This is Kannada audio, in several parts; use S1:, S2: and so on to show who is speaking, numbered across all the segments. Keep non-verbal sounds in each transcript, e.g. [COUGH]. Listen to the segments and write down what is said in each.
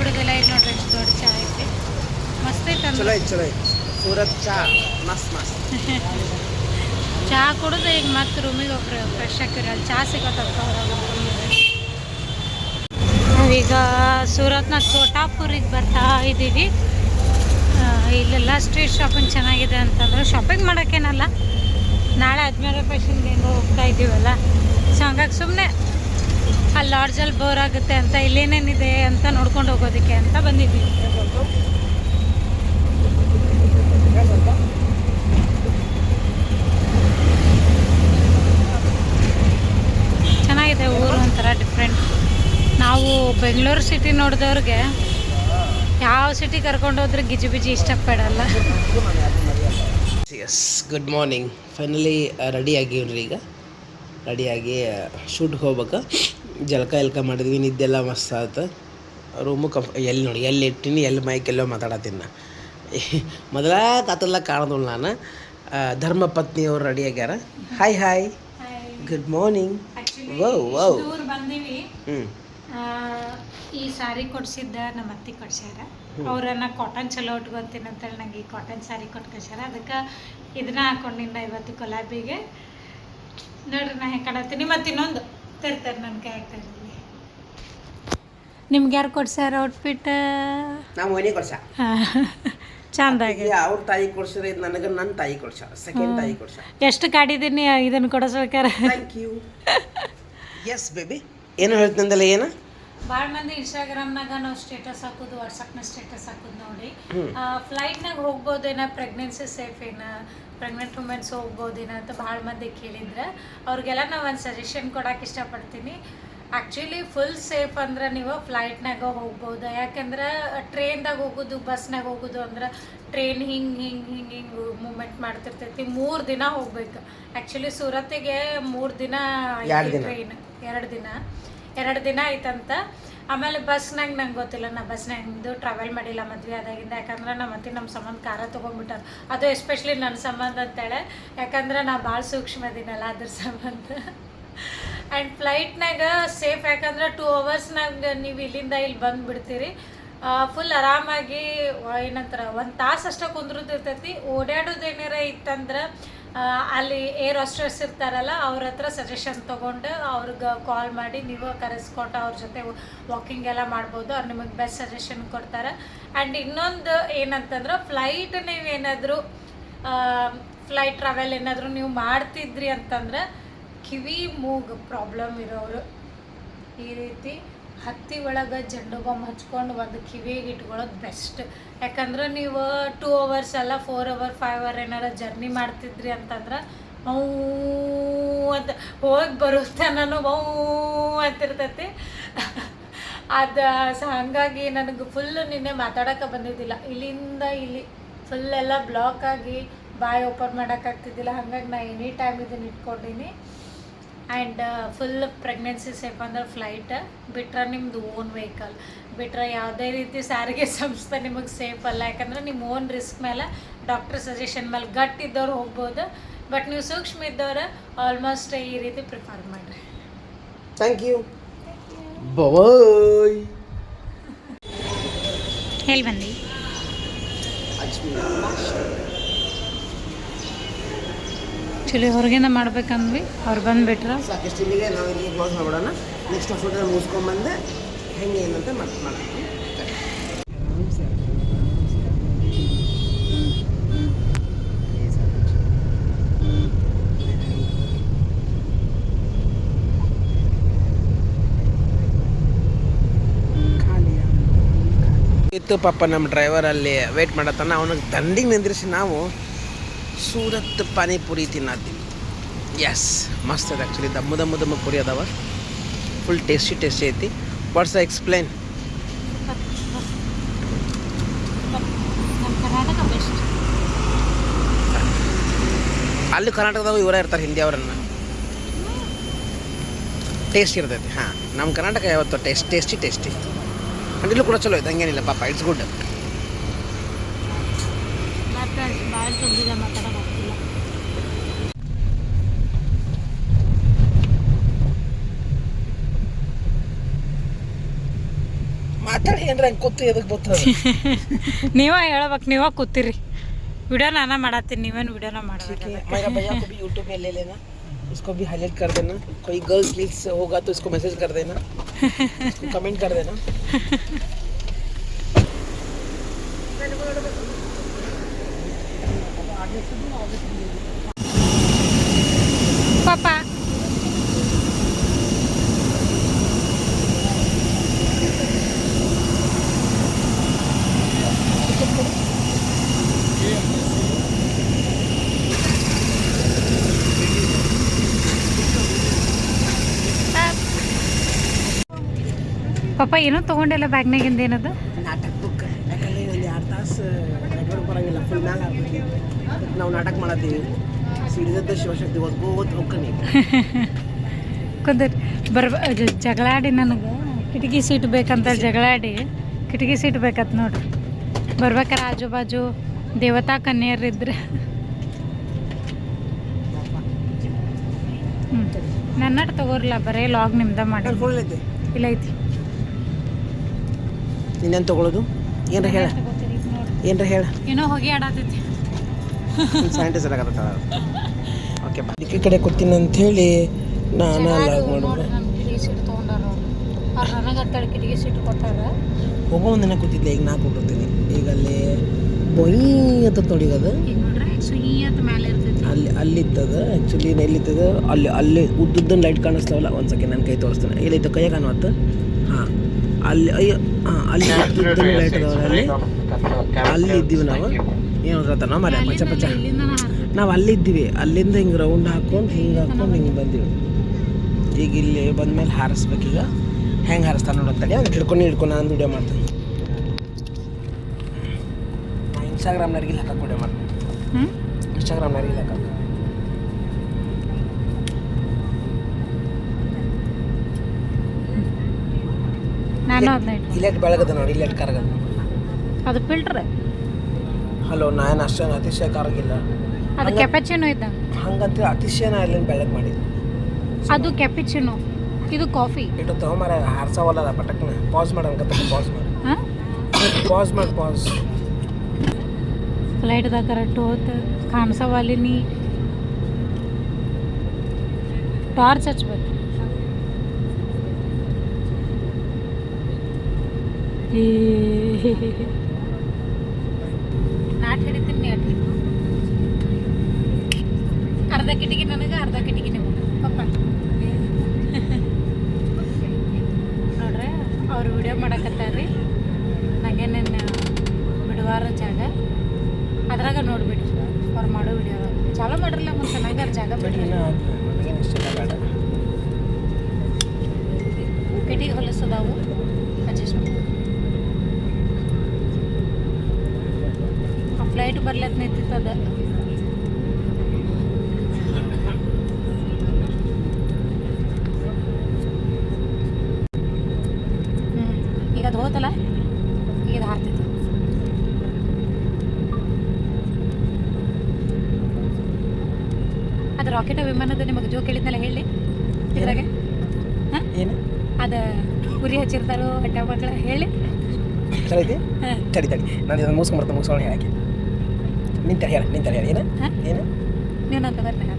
S1: ಬಿಡೋದಿಲ್ಲ ಇಲ್ಲಿ ನೋಡ್ರಿ ಎಷ್ಟು ದೊಡ್ಡ ಚಾ ಐತಿ. ಮಸ್ತ್ ಐತೆ
S2: ಚಲೋ ಐತಿ ಚಲೋ ಐತಿ. ಸೂರತ್ ಚಾ. ಮಸ್ತ್ ಮಸ್ತ್. [LAUGHS]
S1: ಚಾ ಕುಡಿದು ಈಗ ಮತ್ತೆ ರೂಮಿಗೆ ಹೋಗ್ರಿ ಫ್ರೆಶ್ ಆಗಿರಿ. ಅಲ್ಲಿ ಚಾ ಸಿಗತ್ತಪ್ಪ ನಾವೀಗ ಸೂರತ್ನ ಚೋಟಾಪುರಿಗೆ ಬರ್ತಾ ಇದ್ದೀವಿ. ಇಲ್ಲೆಲ್ಲ ಸ್ಟ್ರೀಟ್ ಶಾಪಿಂಗ್ ಚೆನ್ನಾಗಿದೆ ಅಂತಂದ್ರೆ ಶಾಪಿಂಗ್ ಮಾಡೋಕ್ಕೇನಲ್ಲ. ನಾಳೆ ಫ್ಯಾಷನ್ಗೆ ಹೆಂಗೋ ಹೋಗ್ತಾ ಇದ್ದೀವಲ್ಲ. ಸೊ ಹಂಗಾಗಿ ಸುಮ್ಮನೆ ಅಲ್ಲಿ ಲಾಡ್ಜಲ್ಲಿ ಬೋರ್ ಆಗುತ್ತೆ ಅಂತ ಇಲ್ಲೇನೇನಿದೆ ಅಂತ ನೋಡ್ಕೊಂಡು ಹೋಗೋದಕ್ಕೆ ಅಂತ ಬಂದಿದ್ವಿ ಚೆನ್ನಾಗಿದೆ ಊರು ಒಂಥರ ಡಿಫ್ರೆಂಟ್ ನಾವು ಬೆಂಗಳೂರು ಸಿಟಿ ನೋಡಿದವ್ರಿಗೆ ಯಾವ ಸಿಟಿ ಕರ್ಕೊಂಡು ಹೋದ್ರೆ ಗಿಜಿಬಿಜಿ ಇಷ್ಟಪಡಲ್ಲ.
S2: Yes good morning finally ready ಆಗಿವ್ರಿ ಈಗ. ರೆಡಿಯಾಗಿ ಶೂಟ್ಗೆ ಹೋಗ್ಬೇಕು. ಜಲಕ ಎಲ್ಕ ಮಾಡಿದ್ವಿ ನಿದ್ದೆಲ್ಲ ಮಸ್ತ್ ಆಯ್ತು ರೂಮು ಕಂಫ ಎಲ್ಲಿ ನೋಡಿ ಎಲ್ಲಿ ಇಟ್ಟಿನಿ ಎಲ್ಲಿ ಮೈಕ್ ಎಲ್ಲೋ ಮಾತಾಡತ್ತೀನಿ ನಾ. [LAUGHS] ಮೊದಲ ಕಾತಲ್ಲ ಕಾಣದು ನಾನು. ಧರ್ಮ ಪತ್ನಿಯವರು ರೆಡಿ ಆಗ್ಯಾರ. Hi hi good morning wow wow
S1: ದೂರ
S2: ಹ್ಞೂ
S1: ಈ ಸಾರಿ ಕೊಡ್ಸಿದ್ದ ನಮ್ಮ ಅತ್ತಿ ಕೊಡ್ಸ್ಯಾರ. ಅವ್ರನ್ನ ಕಾಟನ್ ಚಲೋ ಉಟ್ಕೊತೀನಿ ಅಂತೇಳಿ ನಂಗೆ ಈ ಕಾಟನ್ ಸಾರಿ ಕೊಟ್ಟು ಕಳ್ಸ್ಯಾರ ಅದಕ್ಕೆ ಇದನ್ನ ಹಾಕೊಂಡಿನ ಇವತ್ತು ಕೊಲಾಬಿಗೆ ನೋಡ್ರಿ ನಾ ಹೆಂಗೆ ಕಾಣತ್ತೀನಿ. ಮತ್ತು ಇನ್ನೊಂದು ತರ್ತಾರೆ ನನ್ನ ಕೈ ಆಗ್ತಾರೆ ನಿಮ್ಗೆ ಯಾರು ಕೊಡ್ಸ್ಯಾರ ಔಟ್ಫಿಟ್
S2: ನಾವು ಮನೆ ಕೊಡ್ಸ
S1: ಚಂದಾಗಿ
S2: ಅವ್ರ ತಾಯಿ ಕೊಡ್ಸಿದ್ರೆ ಇದು ನನಗೆ ನನ್ನ ತಾಯಿ ಕೊಡ್ಸ ಸೆಕೆಂಡ್ ತಾಯಿ ಕೊಡ್ಸ
S1: ಎಷ್ಟು ಕಾಡಿದೀನಿ ಇದನ್ನು ಕೊಡಿಸ್ಬೇಕಾರೆ?
S2: ಥ್ಯಾಂಕ್ ಯು ಎಸ್ ಬೇಬಿ ಏನು ಹೇಳ್ತಂದಲ್ಲ ಏನು?
S1: ಭಾಳ ಮಂದಿ ಇನ್ಸ್ಟಾಗ್ರಾಮ್ನಾಗ ನಾವು ಸ್ಟೇಟಸ್ ಹಾಕೋದು ವಾಟ್ಸಪ್ನ ಸ್ಟೇಟಸ್ ಹಾಕೋದು ನೋಡಿ. ಫ್ಲೈಟ್ ಫ್ಲೈಟ್ನಾಗ ಹೋಗ್ಬೋದೇನ ಪ್ರೆಗ್ನೆನ್ಸಿ ಸೇಫ್ ಏನ ಪ್ರೆಗ್ನೆಂಟ್ ವುಮೆನ್ಸ್ ಹೋಗ್ಬೋದೇನ ಅಂತ ಭಾಳ ಮಂದಿ ಕೇಳಿದ್ರೆ ಅವ್ರಿಗೆಲ್ಲ ನಾವು ಒಂದು ಸಜೆಷನ್ ಕೊಡೋಕೆ ಇಷ್ಟಪಡ್ತೀನಿ. ಆ್ಯಕ್ಚುಲಿ ಫುಲ್ ಸೇಫ್ ಅಂದ್ರೆ ನೀವು ಫ್ಲೈಟ್ನಾಗ ಹೋಗ್ಬೋದು. ಯಾಕಂದ್ರೆ ಟ್ರೈನ್ದಾಗ ಹೋಗೋದು ಬಸ್ನಾಗ ಹೋಗೋದು ಅಂದ್ರೆ ಟ್ರೈನ್ ಹಿಂಗೆ ಹಿಂಗೆ ಹಿಂಗೆ ಹಿಂಗೆ ಮೂಮೆಂಟ್ ಮಾಡ್ತಿರ್ತೈತಿ. ಮೂರು ದಿನ ಹೋಗ್ಬೇಕು. ಆ್ಯಕ್ಚುಲಿ ಸೂರತ್ತಿಗೆ ಮೂರು ದಿನ. ಟ್ರೈನ್ ಎರಡು ದಿನ. ಎರಡು ದಿನ ಆಯ್ತಂತ. ಆಮೇಲೆ ಬಸ್ನಾಗ ನಂಗೆ ಗೊತ್ತಿಲ್ಲ, ನಾ ಬಸ್ನಾಗಿಂದು ಟ್ರಾವೆಲ್ ಮಾಡಿಲ್ಲ ಮದ್ವೆ ಆದಾಗಿಂದ. ಯಾಕಂದ್ರೆ ನಮ್ಮ ಅತ್ತೆ ನಮ್ಮ ಸಂಬಂಧ ಕಾರ ತೊಗೊಂಡ್ಬಿಟ್ಟಾರ. ಅದು ಎಸ್ಪೆಷಲಿ ನನ್ನ ಸಂಬಂಧ ಅಂತೇಳೆ. ಯಾಕಂದ್ರೆ ನಾ ಭಾಳ ಸೂಕ್ಷ್ಮ ಇದೀನಲ್ಲ ಅದ್ರ ಸಂಬಂಧ. ಆ್ಯಂಡ್ ಫ್ಲೈಟ್ನಾಗ ಸೇಫ್ ಯಾಕಂದ್ರೆ ಟೂ ಅವರ್ಸ್ನಾಗ ನೀವು ಇಲ್ಲಿಂದ ಇಲ್ಲಿ ಬಂದುಬಿಡ್ತೀರಿ. ಫುಲ್ ಆರಾಮಾಗಿ ಏನಂತಾರೆ, ಒಂದು ತಾಸು ಅಷ್ಟೇ ಕುಂದ್ರದಿರ್ತೈತಿ. ಓಡಾಡೋದು ಏನಾರ ಇತ್ತಂದ್ರೆ ಅಲ್ಲಿ ಏರ್ ಹಾಸ್ಟೆಸ್ ಇರ್ತಾರಲ್ಲ, ಅವ್ರ ಹತ್ರ ಸಜೆಷನ್ ತೊಗೊಂಡು ಅವ್ರಿಗೆ ಕಾಲ್ ಮಾಡಿ ನೀವು ಕರೆಸ್ಕೊಂಡು ಅವ್ರ ಜೊತೆ ವಾಕಿಂಗ್ ಎಲ್ಲ ಮಾಡ್ಬೋದು, ಅವ್ರು ನಿಮಗೆ ಬೆಸ್ಟ್ ಸಜೆಷನ್ ಕೊಡ್ತಾರೆ. ಆ್ಯಂಡ್ ಇನ್ನೊಂದು ಏನಂತಂದ್ರೆ ಫ್ಲೈಟ್ ನೀವೇನಾದರೂ ಫ್ಲೈಟ್ ಟ್ರಾವೆಲ್ ಏನಾದರೂ ನೀವು ಮಾಡ್ತಿದ್ರಿ ಅಂತಂದ್ರೆ ಕಿವಿ ಮೂಗು ಪ್ರಾಬ್ಲಮ್ ಇರೋರು ಈ ರೀತಿ ಹತ್ತಿ ಒಳಗೆ ಜಂಡು ಬಾಂಬ್ ಹಚ್ಕೊಂಡು ಒಂದು ಕಿವಿಗೆ ಇಟ್ಕೊಳ್ಳೋದು ಬೆಸ್ಟ್ ಯಾಕಂದ್ರೆ ನೀವು ಟೂ ಅವರ್ಸ್ ಅಲ್ಲ ಫೋರ್ ಅವರ್ ಫೈವ್ ಅವರ್ ಏನಾರ ಜರ್ನಿ ಮಾಡ್ತಿದ್ರಿ ಅಂತಂದ್ರೆ ಮೌ ಅಂತ ಹೋಗಿ ಬರುತ್ತೆ ನಾನು ಮೌ ಅಂತಿರ್ತೈತಿ. ಅದು ಹಾಗಾಗಿ ನನಗೆ ಫುಲ್ಲು ನಿನ್ನೆ ಮಾತಾಡೋಕೆ ಬಂದಿದ್ದಿಲ್ಲ. ಇಲ್ಲಿಂದ ಇಲ್ಲಿ ಫುಲ್ಲೆಲ್ಲ ಬ್ಲಾಕ್ ಆಗಿ ಬಾಯ್ ಓಪನ್ ಮಾಡೋಕ್ಕಾಗ್ತಿದ್ದಿಲ್ಲ ಹಾಗಾಗಿ ನಾ ಎನಿ ಟೈಮ್ ಇದನ್ನು ಇಟ್ಕೊಂಡೀನಿ. ಆ್ಯಂಡ್ ಫುಲ್ ಪ್ರೆಗ್ನೆನ್ಸಿ ಸೇಫ್ ಅಂದ್ರೆ ಫ್ಲೈಟ್ ಬಿಟ್ರೆ ನಿಮ್ದು ಓನ್ ವೆಹಿಕಲ್ ಬಿಟ್ರೆ ಯಾವುದೇ ರೀತಿ ಸಾರಿಗೆ ಸಂಸ್ಥೆ ನಿಮಗೆ ಸೇಫ್ ಅಲ್ಲ. ಯಾಕಂದ್ರೆ ನಿಮ್ಮ ಓನ್ ರಿಸ್ಕ್ ಮೇಲೆ ಡಾಕ್ಟರ್ ಸಜೆಷನ್ ಮೇಲೆ ಗಟ್ ಇದ್ದವ್ರು ಹೋಗ್ಬೋದು. ಬಟ್ ನೀವು ಸೂಕ್ಷ್ಮ ಇದ್ದವ್ರು ಆಲ್ಮೋಸ್ಟ್ ಈ ರೀತಿ ಪ್ರಿಫರ್ ಮಾಡಿರಿ.
S2: ಥ್ಯಾಂಕ್ ಯು ಬಾಯ್
S1: ಹೇಳಿ ಬಂದಿ ಆ್ಯಕ್ಚುಲಿ ಹೊರಗಿಂದ ಮಾಡ್ಬೇಕಂದ್ವಿ. ಅವ್ರು ಬಂದುಬಿಟ್ರ.
S2: ಸಾಕಷ್ಟು ಇಲ್ಲಿಗೆ ನಾವು ಇಲ್ಲಿ ಕ್ಲೋಸ್ ಮಾಡ್ಬಿಡೋಣ. ನೆಕ್ಸ್ಟ್ ಫೋಟೋ ಮುಗಿಸ್ಕೊಂಬಂದು ಹೆಂಗೆ ಏನಂತ ಮತ್ತೆ ಮಾಡೋಣ ಇತ್ತು ಪಾಪ ನಮ್ಮ ಡ್ರೈವರ್ ಅಲ್ಲಿ ವೇಟ್ ಮಾಡತ್ತಾನ ಅವನಿಗೆ ದಂಡಿಗೆ ನಿಂದ್ರಿಸಿ ನಾವು ಸೂರತ್ ಪಾನಿಪುರಿ ತಿನ್ನತ್ತೀವಿ ಎಸ್ ಮಸ್ತ್ ಅದ ಆ್ಯಕ್ಚುಲಿ ದಮ್ಮು ದಮ್ಮು ದಮ್ಮು ಪುರಿ ಅದಾವ. ಫುಲ್ ಟೇಸ್ಟಿ ಟೇಸ್ಟಿ ಐತಿ. ವಾಟ್ಸ್ ಎಕ್ಸ್ಪ್ಲೈನ್
S1: ಎಕ್ಸ್ಪ್ಲೇನ್
S2: ಅಲ್ಲಿ ಕರ್ನಾಟಕದಾಗ ಇವರೇ ಇರ್ತಾರೆ ಹಿಂದಿ ಅವರನ್ನು ಟೇಸ್ಟ್ ಇರ್ತೈತಿ ಹಾಂ. ನಮ್ಮ ಕರ್ನಾಟಕ ಯಾವತ್ತು ಟೇಸ್ಟ್ ಟೇಸ್ಟಿ ಟೇಸ್ಟಿ ಅಂಡ್ ಇಲ್ಲೂ ಕೂಡ ಚಲೋ ಐತೆ ಹಂಗೇನಿಲ್ಲ ಪಾಪ ಇಟ್ಸ್ ಗುಡ್
S1: ಮತ್ತೆ ಭಾಳ ತುಂಬಿದೆ ಮಾತಾಡೋಕ್ಕಾಗ್ತಿಲ್ಲ
S2: ಮಾತಾಡಿ ಏನ್ರ ಹಂಗೆ ಕೂತು ಎದಕ್ಕೆ ಬರ್ತದೆ [LAUGHS]
S1: ನೀವ ಹೇಳ್ಬೇಕು ನೀವ ಕೂತಿರಿ ವಿಡಿಯೋ ನಾನ ಮಾಡತ್ತೀನಿ ನೀವೇನು ವಿಡಿಯೋನ
S2: ठीक
S1: ಮಾಡಬೇಕು
S2: है मेरा भैया को भी यूट्यूब में ले लेना उसको भी हाईलाइट कर देना कोई गर्ल्स रील्स होगा तो उसको मैसेज कर देना उसको कमेंट कर देना
S1: ಪಾಪ ಪಾಪ ಏನೋ ತಗೊಂಡಿಲ್ಲ ಬ್ಯಾಗ್ನಾಗಿಂದ ಏನದು?
S2: ನಾಟಕ ಬುಕ್ ಯಾಕಂದ್ರೆ ಒಂದು ಎರಡು ತಾಸು ನೆಟ್ವರ್ಕ್ ಬರಂಗಿಲ್ಲ ಫುಲ್ ಮ್ಯಾಲ ನಾವು ನಾಟಕ ಮಾಡತ್ತೀವಿ. ಸಿಡಿದದ್ದ ಶಿವಶಕ್ತಿ ಓದ್ಕೋತ ಹೋಗ್ಕನಿ [LAUGHS]
S1: ಕುಂದರ್ ಬರ್ಬ ಜಗಳಾಡಿ ನನಗೆ. ಕಿಟಕಿ ಸೀಟ್ ಬೇಕಂತ ಜಗಳಾಡಿ ಕಿಟಕಿ ಸೀಟ್ ಬೇಕತ್ ನೋಡ್ರಿ. ಬರ್ಬೇಕಾರೆ ಆಜು ಬಾಜು ದೇವತಾ ಕನ್ಯರಿದ್ರೆ ಹ್ಞೂ ನನ್ನಟ್ಟು ತಗೋರಿಲ್ಲ ಬರೀ ಲಾಗ್ ನಿಮ್ದ ಮಾಡಿ. ಇಲ್ಲ ಐತಿ.
S2: ಇನ್ನೇನು ತಗೊಳ್ಳೋದು ಏನ್ರ ಹೇಳ. ಏನ್ರ ಹೇಳ.
S1: ಏನೋ ಹೋಗಿ ಆಡತೈತಿ.
S2: ಸ್ಯಾನಿಟೈಸರ್ ಆಗತ್ತ ಓಕೆ ಬಾ ಈ ಕಡೆ ಕೊಡ್ತೀನಿ ಅಂತ ಹೇಳಿ ನಾನು ಲಾಗ್ ಮಾಡೋದು.
S1: ಕಿಟಕಿ ಸೀಟ್ ಕೊಟ್ಟಾರ.
S2: ಹೋಗೋ ಒಂದಿನ ಕೂತಿದ್ದೆ ಈಗ ನಾ ಕೊಟ್ಟಿರ್ತೀನಿ ಈಗ ಅಲ್ಲಿ ಬೊಯ್ ಅಂತ ನೋಡಿ ಅದು ಅಲ್ಲಿ ಅಲ್ಲಿತ್ತದ ಆ್ಯಕ್ಚುಲಿ ಎಲ್ಲಿತ್ತದ? ಅಲ್ಲಿ ಅಲ್ಲಿ ಉದ್ದುದ್ದನ್ನು ಲೈಟ್ ಕಾಣಿಸ್ತಾವಲ್ಲ ಒಂದು ಸೆಕೆಂಡ್ ನನ್ನ ಕೈ ತೋರಿಸ್ತಾನೆ. ಎಲ್ಲೈತೆ ಕೈಯಾಗ ಕಾಣುವತ್ತ? ಹಾಂ. ಅಲ್ಲಿ ಅಯ್ಯೋ ಹಾಂ ಅಲ್ಲಿ ಲೈಟ್ ಅಲ್ಲಿ. ಅಲ್ಲಿ ಇದ್ದೀವಿ ನಾವು. ಏನು ಹೇಳ್ತಾನ ಮರ ಪಚ್ಚ ಪಚ್ಚ.
S1: ನಾವು ಅಲ್ಲಿ
S2: ನಾವು ಅಲ್ಲಿದ್ದೀವಿ ಅಲ್ಲಿಂದ ಹಿಂಗೆ ರೌಂಡ್ ಹಾಕೊಂಡು ಹಿಂಗೆ ಹಾಕೊಂಡು ಹಿಂಗೆ ಬಂದೀವಿ. ಈಗ ಇಲ್ಲಿ ಬಂದಮೇಲೆ ಹಾರಿಸ್ಬೇಕೀಗ ಹೆಂಗೆ ಹಾರಿಸ್ತಾನೆ ನೋಡತ್ತಡಿ ಅವ್ನು ಹಿಡ್ಕೊಂಡು ಹಿಡ್ಕೊಂಡು ನಾನು ವಿಡಿಯೋ ಮಾಡ್ತೀನಿ. ಇನ್ಸ್ಟಾಗ್ರಾಮ್ ಇನ್ಸ್ಟಾಗ್ರಾಮ್ನವ್ರಿಗೆ ಹಾಕಕ್ಕೆ ವಿಡಿಯೋ ಮಾಡ್ತೀನಿ.
S1: ಇಲ್ಲಿ
S2: ಹಾಕೋ ಹಾಕಕ್ಕೆ
S1: ನಾನು ಅದನ್ನ
S2: ಇಲ್ಲೆಟ್ ಬೆಳಗದ ನೋಡಿ ಇಲ್ಲೆಟ್ ಕರಗದ
S1: ಅದು ಫಿಲ್ಟ್ರ್.
S2: ಹಲೋ ನಾನು ಅಷ್ಟೇನು ಅತಿಶಯ ಕರಗಿಲ್ಲ.
S1: ಅದು ಕೆಪಚಿನೋ ಇದ್ದಂಗೆ
S2: ಹಂಗಂತ ಅತಿಶಯನ ಅಲ್ಲಿಂದ ಬೆಳಗ್ ಮಾಡಿದ್ದು.
S1: ಅದು ಕೆಪಿಚಿನೋ. ಇದು ಕಾಫಿ.
S2: ಇಟ್ಟು ತಗೊಂಬರ ಹಾರ್ಸವಲ್ಲ ಪಟಕ್ನ. ಪಾಸ್ ಮಾಡಂಕತ್ತ ಪಾಸ್ ಮಾಡಿ.
S1: ಹಾಂ?
S2: ಪಾಸ್ ಮಾಡಿ ಪಾಸ್.
S1: ಫ್ಲೈಟ್ದಾಗ ಕರೆಕ್ಟ್ ಹೋತ ಕಾಣಿಸವಲ್ಲಿ ನೀ. ಟಾರ್ಚ್ ಹಚ್ಬೇಕು. [LAUGHS] ನಾಟ್ ಹಿಡಿತೀನಿ ನೀ ಅರ್ಧ ಕಿಟಕಿ ನನಗೆ ಅರ್ಧ ಕಿಟಕಿ ನಿಮಗೆ. ಪಪ್ಪ. ನೋಡ್ರಿ ಅವ್ರು ವಿಡಿಯೋ ಮಾಡಕತ್ತಾರ್ರಿ. ನನಗೆ ನನ್ನ ಬಿಡುವಾರ ಜಾಗ. ಅದ್ರಾಗ ನೋಡ್ಬಿಡಿ. ಅವ್ರು ಮಾಡೋ ವಿಡಿಯೋ ಚಾಲೋ ಮಾಡಿರಲ್ಲ ಮುಂದೆ ಚೆನ್ನಾಗಾರ ಜಾಗ ಬಿಡ್ರಿ. ಕಿಟಿಗೆ ಹೊಲಸದಾವು ಅಡ್ಜಸ್ಟ್ ಮಾಡಿ ಆ ಫ್ಲೈಟ್ ಬರ್ಲತ್ ನಿಂತಿತ್ತದ ಈಗ ಅದು ಹೋತಲ್ಲ? ಈಗ ಅದು ಹಾರ್ತೈತಿ ಅದು ರಾಕೆಟ್ ವಿಮಾನದ ನಿಮಗೆ ಜೋ ಹೇಳಿದ್ನಲ್ಲ ಹೇಳಿ. ಇದ್ರಾಗೆ? ಹಾಂ?
S2: ಏನು?
S1: ಅದ ಉರಿ ಹಚ್ಚಿರ್ತಾರೋ ಹೊಟ್ಟೆ ಮಕ್ಕಳ ಹೇಳಿ.
S2: ಚಲೋ
S1: ಐತಿ
S2: ತಡಿ ತಡಿ. ನಾನು ಇದನ್ನು ಮುಗಿಸ್ಕೊಂಬರ್ತಾ ಹೇಳಕ್ಕೆ. ನಿಂತ ಹೇಳ ನಿಂತ ಹೇಳ ಏನು? ಏನು
S1: ನೀವು ನಂತ ಬರ್ತೀನಿ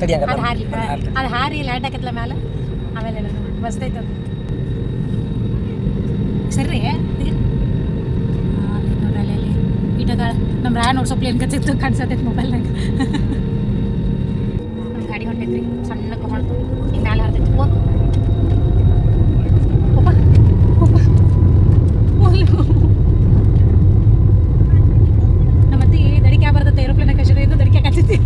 S2: ತಡಿ ಹಂಗ
S1: ಅದು ಹಾರಿ ಅದು ಹಾರಿ ಲ್ಯಾಂಡ್ ಆಕತ್ಲ ಮ್ಯಾಲ ಆಮೇಲೆ ಬಸ್ತೈತೆ ಸರಿ ನೋಡಲ್ಲಿ ಇಟಗಳ ನಮ್ಮ ರಾಯ ನೋಡ್ಸೋ ಪ್ಲೇನ್ ಕಚ್ಚಿತ್ತು ಕಾಣಿಸತೈತೆ ಮೊಬೈಲ್ನಾಗ [LAUGHS] ನಮ್ಮ ಗಾಡಿ ಹೊಂಟೈತ್ರಿ ಸಣ್ಣಕ್ಕೆ ಹೊಂಟು ಈಗ ಮ್ಯಾಲೆ ಹರ್ತೈತಿ ಓ ಒಪ್ಪ ಒಪ್ಪ ಓಯ್ಯೋ. ನಮ್ಮ ಅತ್ತಿ ದಡಿಕೆ ಬರ್ತೈತೆ ಏರೋಪ್ಲೇನ್ ಕಷ್ಟ ಇದು ದಡಿಕೆ ಕತ್ತೈತಿ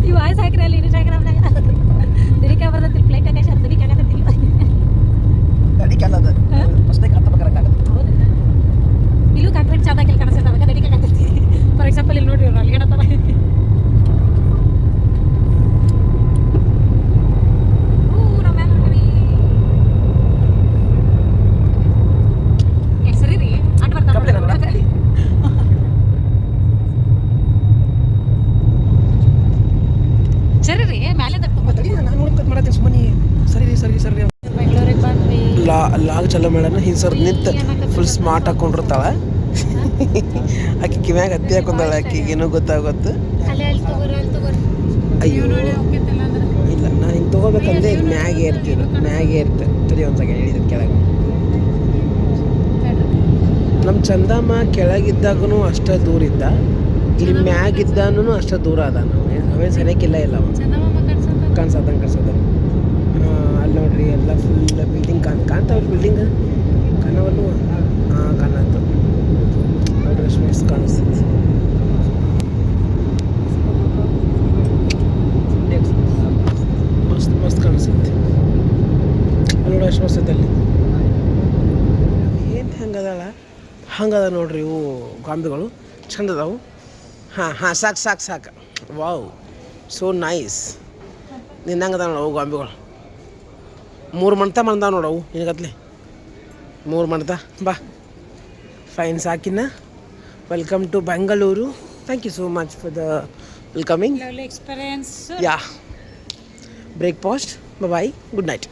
S1: ಈ ವಾಯ್ಸ್ ಹಾಕಿರಿ ಅಲ್ಲಿ ಇನ್ಸ್ಟಾಗ್ರಾಮ್ನಾಗ ದಡಿಕೆ ಬರ್ತೈತಿ ಫ್ಲೈಟ್ ಆಕಾಶ ದಡಿಕೆ ಆಗತ್ತೈತಿ
S2: ತಡಿ ಕಲ್ಲದ ಫಸ್ಟೇ ಕತ್ತ ಬರಕ್ಕಾಗತ್ತೆ
S1: ಹೌದಾ ಇಲ್ಲೂ ಕಾಂಕ್ರೀಟ್ ಚಾದ ಕೆಲ್ ಕಾಣಿಸ್ತೈತೆ ಅದಕ್ಕೆ ದಡಿಕೆ ಆಗತ್ತೈತಿ ಫಾರ್ ಎಕ್ಸಾಂಪಲ್ ಇಲ್ಲಿ ನೋಡ್ರಿ ಅವ್ರು ಅಲ್ಲಿ
S2: ಲಾಗ್ ಚಲೋ ಮೇಡಮ್ ಹಿಂಗೆ ಸರ್ ನಿಂತು ಫುಲ್ ಸ್ಮಾರ್ಟ್ ಹಾಕೊಂಡಿರ್ತಾಳೆ. ಆಕೆ ಕಿವ್ಯಾಗ ಹತ್ತಿ ಹಾಕೊಂಡಾಳೆ ಆಕಿಗೆ ಏನೋ ಗೊತ್ತಾಗುತ್ತೆ. ಅಯ್ಯೋ ಇಲ್ಲ ನಾ ಹಿಂಗೆ ತೊಗೋಬೇಕಂದ್ರೆ ಇಲ್ಲಿ ಮ್ಯಾಗೆ ಇರ್ತೀನಿ ಮ್ಯಾಗೆ ಇರ್ತೆ ತಡಿ ಒಂದು ಸೆಕೆಂಡ್ ಹೇಳಿದ್ರೆ ಕೆಳಗೆ. ನಮ್ಮ ಚಂದಮ್ಮ ಕೆಳಗಿದ್ದಾಗೂ ಅಷ್ಟೇ ದೂರ ಇದ್ದ ಇಲ್ಲಿ ಮ್ಯಾಗಿದ್ದಾನು ಅಷ್ಟೇ ದೂರ ಅದ ನಾವು ಅವೇ ಸರಿಯಕ್ಕಿಲ್ಲ ಇಲ್ಲ ಅವ. ಕಾಣಿಸದ ಅಲ್ಲಿ ನೋಡ್ರಿ, ಎಲ್ಲ ಫುಲ್ ಬಿಲ್ಡಿಂಗ್ ಕಾಣ್ ಕಾಣ್ತಾವ ಬಿಲ್ಡಿಂಗ್ ಕಾಣವಲ್ಲು, ಹಾಂ ಕಾಣತ್ತು ನೋಡ್ರಿ ಮಸ್ತ್ ಕಾಣಿಸ್ತೈತಿ ಮಸ್ತ್ ಮಸ್ತ್ ಕಾಣಿಸ್ತೈತಿ ಅಲ್ಲಿ ನೋಡಿ ಅಷ್ಟು ಮಸ್ತ್ ಅಲ್ಲಿ. ಏನು ಹೆಂಗದಾಳ ಹಂಗದ ನೋಡ್ರಿ ಇವು ಗಾಂಬೆಗಳು. ಚಂದ ಅದಾವು. ಹಾಂ ಹಾಂ, ಸಾಕು ಸಾಕು ಸಾಕು. ವಾವ್. ಸೋ ನೈಸ್ ನಿನ್ನಂಗದ ನೋಡು ಅವು ಗಾಂಬಿಗಳು? ಮೂರು ಮಣ್ತ ನೋಡು ಅವು ನಿನಗತ್ಲೆ ಮೂರು ಮಣ್ತ. ಬಾ. Fine ಸಾಕಿನ. Welcome to Bengaluru thank you so much for the
S1: welcoming experience
S2: yeah breakfast bye good night